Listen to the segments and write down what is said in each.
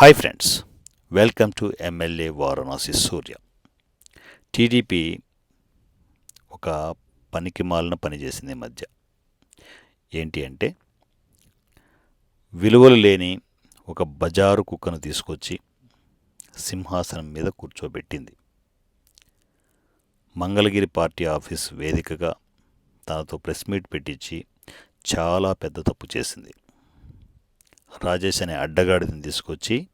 Hi friends welcome to MLA Varanasi Surya TDP ఒక పనికి మాలిన పనిచేసింది ఈ మధ్య. ఏంటి అంటే విలువలు లేని ఒక బజారు కుక్కను తీసుకొచ్చి సింహాసనం మీద కూర్చోబెట్టింది. మంగళగిరి పార్టీ ఆఫీస్ వేదికగా తనతో ప్రెస్ మీట్ పెట్టించి చాలా పెద్ద తప్పు చేసింది. రాజేష్ అనే అడ్డగాడిని తీసుకొచ్చి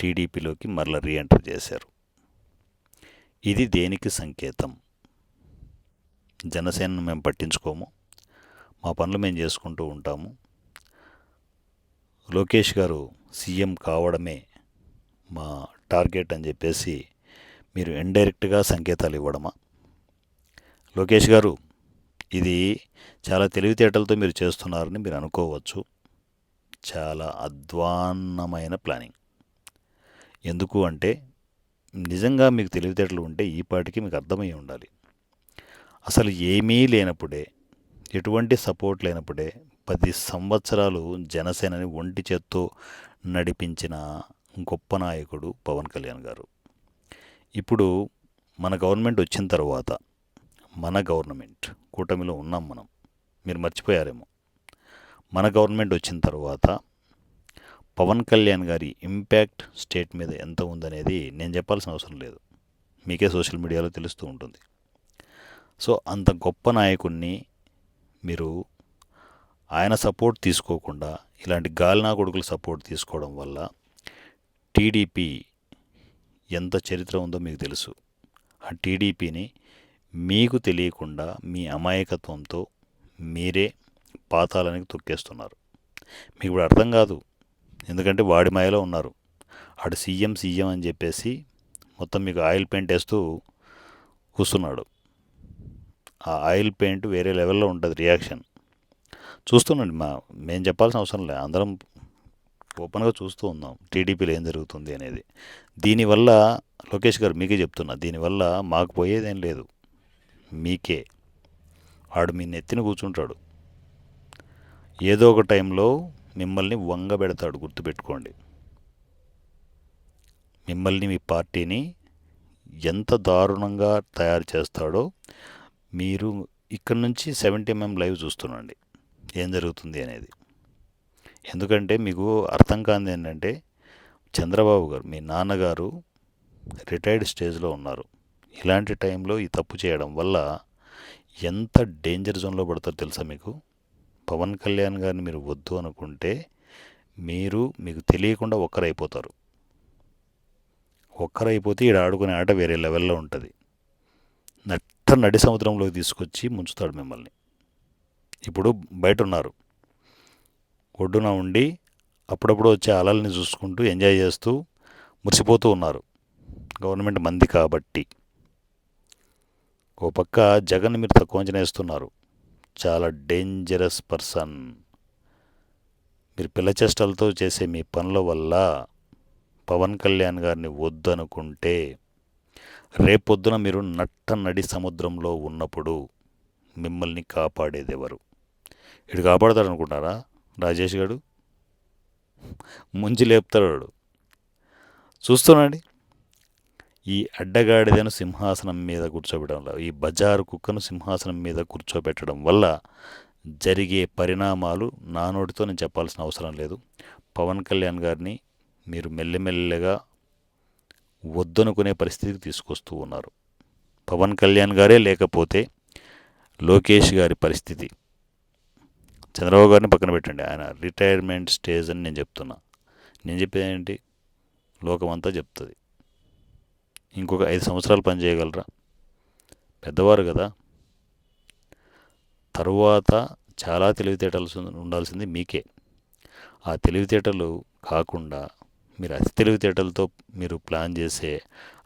టీడీపీలోకి మరల రీఎంటర్ చేశారు. ఇది దేనికి సంకేతం? జనసేనను మేము పట్టించుకోము. మా పనులు మేము చేసుకుంటూ ఉంటాము. లోకేష్ గారు సీఎం కావడమే మా టార్గెట్ అని చెప్పేసి మీరు ఇండైరెక్ట్గా సంకేతాలు ఇవ్వడమా? లోకేష్ గారు ఇది చాలా తెలివితేటలతో మీరు చేస్తున్నారని మీరు అనుకోవచ్చు. చాలా అధ్వాన్నమైన ప్లానింగ్. ఎందుకు అంటే నిజంగా మీకు తెలివితేటలు ఉంటే ఈ పాటికి మీకు అర్థమై ఉండాలి. అసలు ఏమీ లేనప్పుడే ఎటువంటి సపోర్ట్ లేనప్పుడే పది సంవత్సరాలు జనసేనని ఒంటి చేత్తో నడిపించిన గొప్ప నాయకుడు పవన్ కళ్యాణ్ గారు. ఇప్పుడు మన గవర్నమెంట్ వచ్చిన తర్వాత మన గవర్నమెంట్ కూటమిలో ఉన్నాం మనం. మీరు మర్చిపోయారేమో. మన గవర్నమెంట్ వచ్చిన తర్వాత పవన్ కళ్యాణ్ గారి ఇంపాక్ట్ స్టేట్ మీద ఎంత ఉందనేది నేను చెప్పాల్సిన అవసరం లేదు. మీకే సోషల్ మీడియాలో తెలుస్తూ ఉంటుంది. సో అంత గొప్ప నాయకుడిని మీరు ఆయన సపోర్ట్ తీసుకోకుండా ఇలాంటి గాలినా కొడుకుల సపోర్ట్ తీసుకోవడం వల్ల టీడీపీ ఎంత చరిత్ర ఉందో మీకు తెలుసు. ఆ టీడీపీని మీకు తెలియకుండా మీ అమాయకత్వంతో మీరే పాతాలనికి తొక్కేస్తున్నారు. మీకు ఇప్పుడు అర్థం కాదు. ఎందుకంటే వాడి మాయలో ఉన్నారు. ఆడు సీఎం సీఎం అని చెప్పేసి మొత్తం మీకు ఆయిల్ పెయింట్ వేస్తూ కూస్తున్నాడు. ఆ ఆయిల్ పెయింట్ వేరే లెవెల్లో ఉంటుంది రియాక్షన్. చూస్తున్నాండి మా మేము చెప్పాల్సిన అవసరం లేదు అందరం ఓపెన్గా చూస్తూ ఉన్నాం. టీడీపీలో ఏం జరుగుతుంది అనేది. దీనివల్ల లోకేష్ గారు మీకే చెప్తున్నా. దీనివల్ల మాకు పోయేదేం లేదు. మీకే. వాడు మీ నెత్తిన కూర్చుంటాడు. ఏదో ఒక టైంలో మిమ్మల్ని వంగబెడతాడు గుర్తుపెట్టుకోండి. మిమ్మల్ని మీ పార్టీని ఎంత దారుణంగా తయారు చేస్తాడో మీరు ఇక్కడ నుంచి సెవెంటీ ఎంఎం లైవ్ చూస్తుండండి ఏం జరుగుతుంది అనేది. ఎందుకంటే మీకు అర్థం కాంది ఏంటంటే చంద్రబాబు గారు మీ నాన్నగారు రిటైర్డ్ స్టేజ్లో ఉన్నారు. ఇలాంటి టైంలో ఈ తప్పు చేయడం వల్ల ఎంత డేంజర్ జోన్లో పడతారో తెలుసా మీకు? పవన్ కళ్యాణ్ గారిని మీరు వద్దు అనుకుంటే మీరు మీకు తెలియకుండా ఒక్కరైపోతారు. ఒక్కరైపోతే ఈడ ఆడుకునే ఆట వేరే లెవెల్లో ఉంటుంది. నట్ట నడి సముద్రంలోకి తీసుకొచ్చి ముంచుతాడు మిమ్మల్ని. ఇప్పుడు బయట ఉన్నారు ఒడ్డున ఉండి అప్పుడప్పుడు వచ్చే అలల్ని చూసుకుంటూ ఎంజాయ్ చేస్తూ మురిసిపోతూ ఉన్నారు. గవర్నమెంట్ మంది కాబట్టి. ఓ పక్క జగన్ మీరు తక్కువ అంచనా వేస్తున్నారు. చాలా డేంజరస్ పర్సన్ మీరు పిల్ల చేష్టలతో చేసే మీ పనుల వల్ల పవన్ కళ్యాణ్ గారిని వద్దనుకుంటే రేపొద్దున మీరు నట్ట నడి సముద్రంలో ఉన్నప్పుడు మిమ్మల్ని కాపాడేది ఎవరు ఇటు కాపాడతాడు అనుకుంటారా రాజేష్ గారు ముంచి లేపుతాడు చూస్తున్నాండి. ఈ అడ్డగాడిదను సింహాసనం మీద కూర్చోబెట్టడం వల్ల ఈ బజారు కుక్కను సింహాసనం మీద కూర్చోబెట్టడం వల్ల జరిగే పరిణామాలు నా నోటితో నేను చెప్పాల్సిన అవసరం లేదు. పవన్ కళ్యాణ్ గారిని మీరు మెల్లమెల్లగా వద్దనుకునే పరిస్థితికి తీసుకొస్తూ ఉన్నారు. పవన్ కళ్యాణ్ గారే లేకపోతే లోకేష్ గారి పరిస్థితి. చంద్రబాబు గారిని పక్కన పెట్టండి. ఆయన రిటైర్మెంట్ స్టేజ్ అని నేను చెప్తున్నా. నేను చెప్పేది ఏంటి? లోకమంతా చెప్తుంది. ఇంకొక ఐదు సంవత్సరాలు పనిచేయగలరా పెద్దవారు కదా. తరువాత చాలా తెలివితేటలు ఉండాల్సింది మీకే. ఆ తెలివితేటలు కాకుండా మీరు అతి తెలివితేటలతో మీరు ప్లాన్ చేసే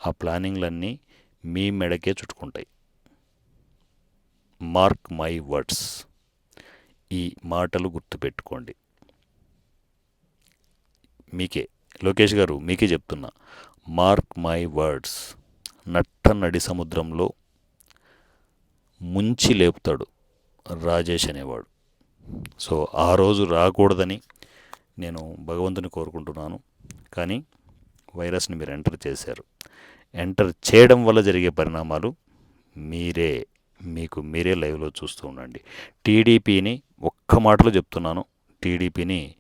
ఆ ప్లానింగ్లన్నీ మీ మెడకే చుట్టుకుంటాయి. Mark my words. ఈ మాటలు గుర్తుపెట్టుకోండి. మీకే. లోకేష్ గారు మీకే చెప్తున్నా. మార్క్ మై వర్డ్స్ నట్ట నడి సముద్రంలో ముంచి లేపుతాడు రాజేష్ అనేవాడు. సో ఆ రోజు రాకూడదని నేను భగవంతుని కోరుకుంటున్నాను. కానీ వైరస్ని మీరు ఎంటర్ చేశారు. ఎంటర్ చేయడం వల్ల జరిగే పరిణామాలు మీరే మీకు మీరే లైవ్లో చూస్తూ ఉండండి. టీడీపీని ఒక్క మాటలో చెప్తున్నాను. టీడీపీని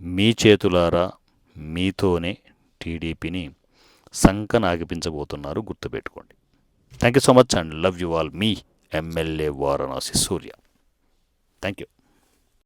మీ చేతులారా మీతోనే టీడీపీని సంకన ఆగిపించబోతున్నారు. గుర్తుపెట్టుకోండి. Thank you so much and love you all me MLA Varanasi Surya thank you